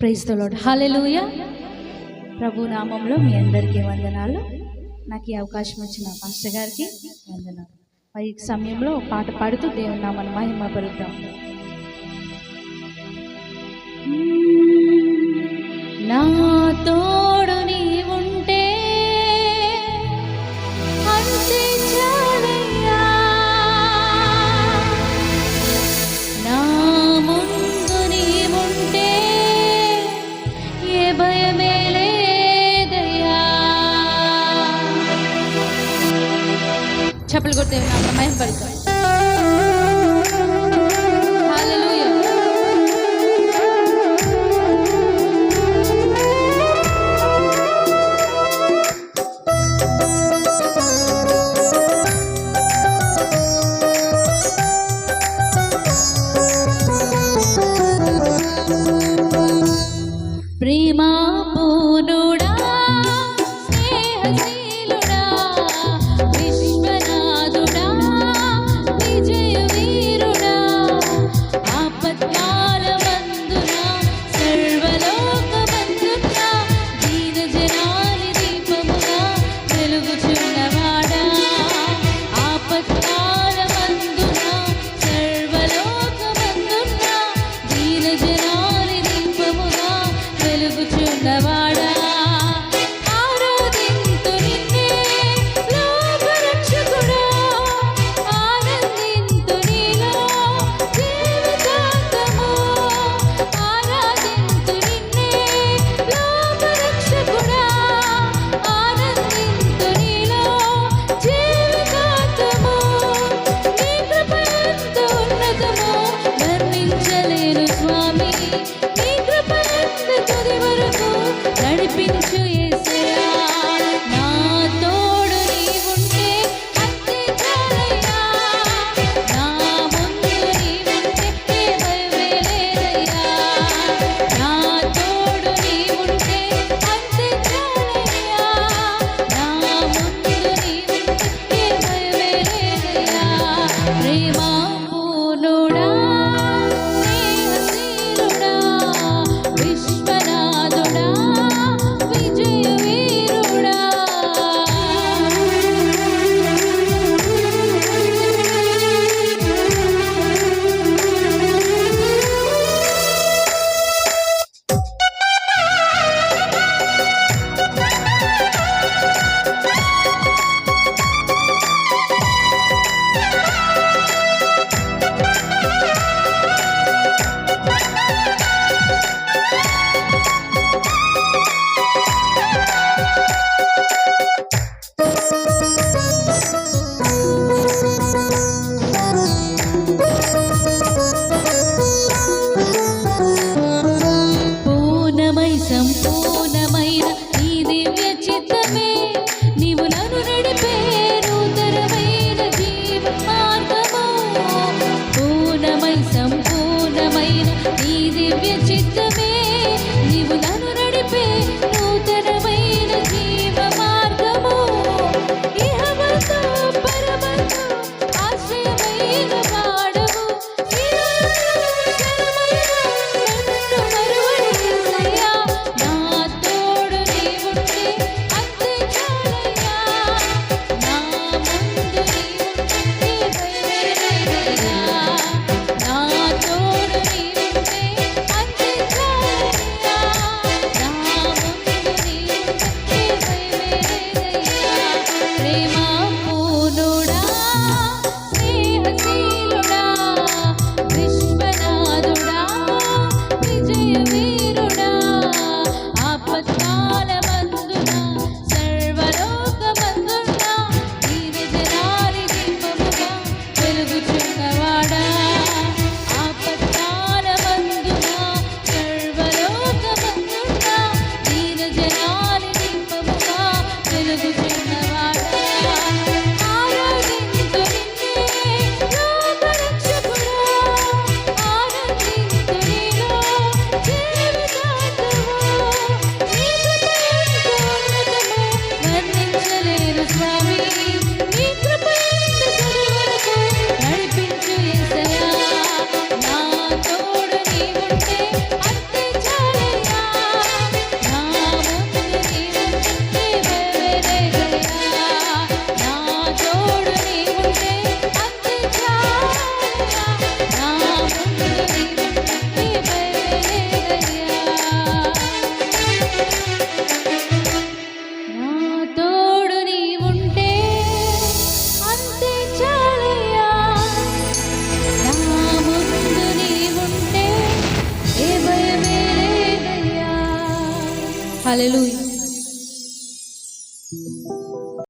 Praise తోలోడ్ hallelujah ప్రభు నామంలో మీ అందరికీ వందనాలు. నాకు ఈ అవకాశం వచ్చిన పాస్టర్ గారికి వందనాలు. మరి సమయంలో పాట పాడుతూ దేవుని నామను మహిమపరుద్దాం నాతో छपल गुरुदेव नाम महेश परिकर Hallelujah.